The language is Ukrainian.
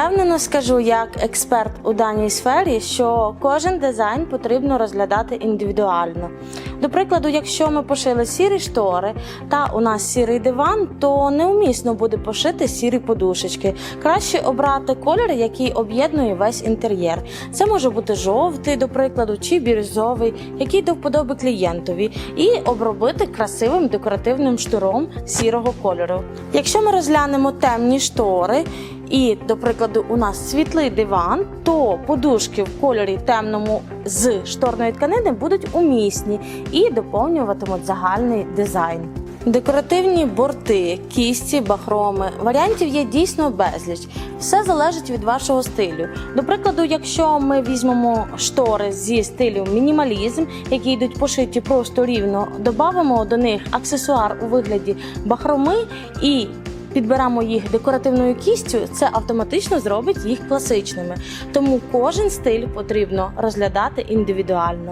Впевнено скажу, як експерт у даній сфері, що кожен дизайн потрібно розглядати індивідуально. До прикладу, якщо ми пошили сірі штори та у нас сірий диван, то неумісно буде пошити сірі подушечки. Краще обрати колір, який об'єднує весь інтер'єр. Це може бути жовтий, до прикладу, чи бірюзовий, який до вподоби клієнтові, і обробити красивим декоративним штуром сірого кольору. Якщо ми розглянемо темні штори. І, до прикладу, у нас світлий диван, то подушки в кольорі темному з шторної тканини будуть умісні і доповнюватимуть загальний дизайн. Декоративні борти, кісті, бахроми варіантів є дійсно безліч. Все залежить від вашого стилю. До прикладу, якщо ми візьмемо штори зі стилю мінімалізм, які йдуть пошиті просто рівно, додамо до них аксесуар у вигляді бахроми і підберемо їх декоративною кістю, це автоматично зробить їх класичними. Тому кожен стиль потрібно розглядати індивідуально.